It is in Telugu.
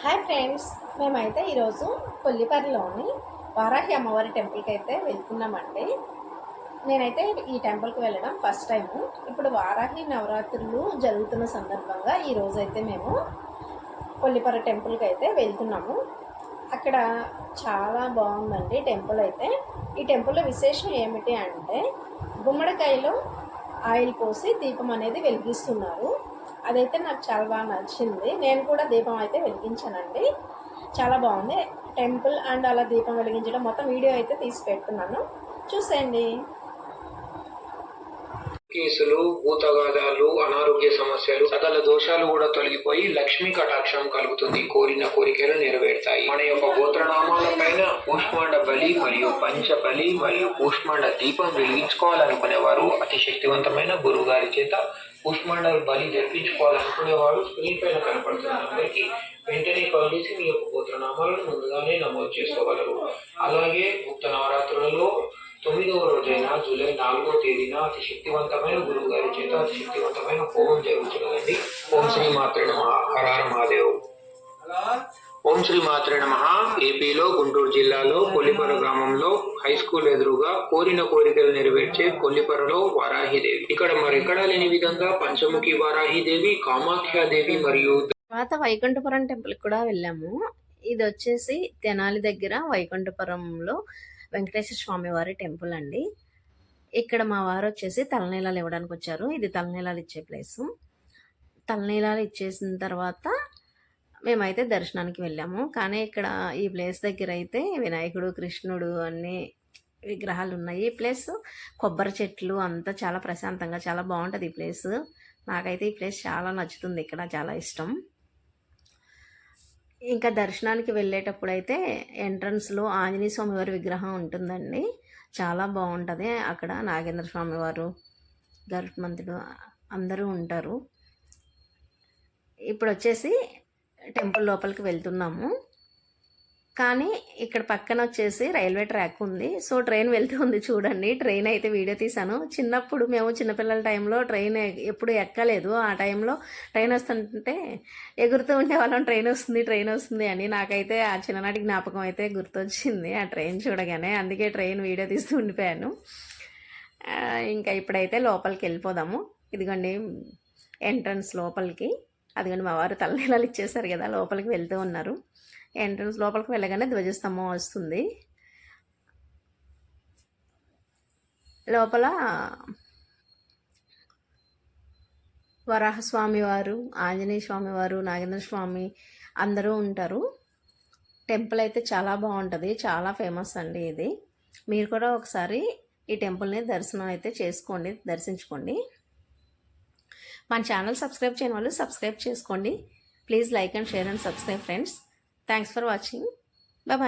హాయ్ ఫ్రెండ్స్ మేమైతే ఈరోజు కొల్లిపరిలోని వారాహి అమ్మవారి టెంపుల్కి అయితే వెళ్తున్నామండి. నేనైతే ఈ టెంపుల్కి వెళ్ళడం ఫస్ట్ టైము. ఇప్పుడు వారాహి నవరాత్రులు జరుగుతున్న సందర్భంగా ఈరోజు అయితే మేము కొల్లిపర టెంపుల్కి అయితే వెళ్తున్నాము. అక్కడ చాలా బాగుందండి టెంపుల్ అయితే. ఈ టెంపుల్లో విశేషం ఏమిటి అంటే గుమ్మడికాయలో ఆయిల్ పోసి దీపం అనేది వెలిగిస్తున్నారు. అదైతే నాకు చాలా బాగా నచ్చింది. నేను కూడా దీపం అయితే వెలిగించానండి. చాలా బాగుంది. టెంపుల్ అండ్ అలా దీపం వెలిగించడం మొత్తం వీడియో అయితే తీసి పెడుతున్నాను. చూసేయండి. కేసులు భూతగాదాలు అనారోగ్య సమస్యలు సకల దోషాలు కూడా తొలగిపోయి లక్ష్మీ కటాక్షం కలుగుతుంది. కోరిన కోరికలు నెరవేరుతాయి. మన యొక్క గోత్రనామాల పైన కూష్మాండ బలి మరియు పంచ బలి మరియు కూష్మాండ దీపం వెలిగించుకోవాలనుకునే వారు అతి శక్తివంతమైన గురువు గారి చేత కూష్మాండ బలి జరిపించుకోవాలనుకునేవాడు స్క్రీన్ పైన కనపడుతున్న అందరికీ వెంటనే కాల్ చేసి మీ యొక్క గోత్రనామాలను ముందుగానే నమోదు చేసుకోగలరు. అలాగే గుప్త నవరాత్రులలో తొమ్మిదవ రోజైన జూలై నాలుగో తేదీన అతి శక్తివంతమైన గురువు గారి చేత అతి శక్తివంతమైన హోమం జరుగుతున్నదండి. ఓం శ్రీ మాత్రే నమ. హరార మహాదేవ్. ఓం శ్రీ మాత్రే నమ. ఏపీలో గుంటూరు జిల్లాలో కొల్లిపర గ్రామంలో హై స్కూల్ ఎదురుగా కోరిన కోరికలు నెరవేర్చే కొల్లిపరలో వారాహిదేవి. ఇక్కడ మరెక్కడా లేని విధంగా పంచముఖి వారాహిదేవి కామాఖ్యాదేవి మరియు తర్వాత వైకుంఠపురం టెంపుల్ కూడా వెళ్ళాము. ఇది వచ్చేసి తెనాలి దగ్గర వైకుంఠపురంలో వెంకటేశ్వర స్వామి వారి టెంపుల్ అండి. ఇక్కడ మా వారు వచ్చేసి తలనీలాలు ఇవ్వడానికి వచ్చారు. ఇది తలనీలాలు ఇచ్చే ప్లేసు. తలనీలాలు ఇచ్చేసిన తర్వాత మేమైతే దర్శనానికి వెళ్ళాము. కానీ ఇక్కడ ఈ ప్లేస్ దగ్గర అయితే వినాయకుడు కృష్ణుడు అన్ని విగ్రహాలు ఉన్నాయి ఈ ప్లేస్ కొబ్బరి చెట్లు అంతా చాలా ప్రశాంతంగా చాలా బాగుంటుంది ఈ ప్లేస్. నాకైతే ఈ ప్లేస్ చాలా నచ్చుతుంది. ఇక్కడ చాలా ఇష్టం. ఇంకా దర్శనానికి వెళ్ళేటప్పుడు అయితే ఎంట్రన్స్లో ఆంజనేయ స్వామి వారి విగ్రహం ఉంటుందండి. చాలా బాగుంటుంది. అక్కడ నాగేంద్ర స్వామి వారు గరుత్మంతుడు అందరూ ఉంటారు. ఇప్పుడు వచ్చేసి టెంపుల్ లోపలికి వెళ్తున్నాము. కానీ ఇక్కడ పక్కన వచ్చేసి రైల్వే ట్రాక్ ఉంది. సో ట్రైన్ వెళ్తూ ఉంది చూడండి. ట్రైన్ అయితే వీడియో తీసాను చిన్నప్పుడు మేము చిన్నపిల్లల టైంలో ట్రైన్ ఎప్పుడు ఎక్కలేదు. ఆ టైంలో ట్రైన్ వస్తుంటే ఎగురుతూ ఉండే వాళ్ళం ట్రైన్ వస్తుంది ట్రైన్ వస్తుంది అని. నాకైతే ఆ చిన్ననాటి జ్ఞాపకం అయితే గుర్తొచ్చింది ఆ ట్రైన్ చూడగానే. అందుకే ట్రైన్ వీడియో తీస్తూ ఉండిపోయాను. ఇంకా ఇప్పుడైతే లోపలికి వెళ్ళిపోదాము. ఇదిగోండి ఎంట్రన్స్ లోపలికి. అదిగోండి మా వారు తలనీలాలు ఇచ్చేసారు కదా లోపలికి వెళ్తూ ఉన్నారు. ఎంట్రన్స్ లోపలికి వెళ్ళగానే ధ్వజస్తంభం వస్తుంది. లోపల వరాహస్వామి వారు ఆంజనేయ స్వామి వారు నాగేంద్ర స్వామి అందరూ ఉంటారు. టెంపుల్ అయితే చాలా బాగుంటుంది చాలా ఫేమస్ అండి ఇది. మీరు కూడా ఒకసారి ఈ టెంపుల్ని దర్శనం అయితే చేసుకోండి దర్శించుకోండి. మన ఛానల్ సబ్స్క్రైబ్ చేయని వాళ్ళు సబ్స్క్రైబ్ చేసుకోండి. Please like and share and subscribe friends thanks for watching bye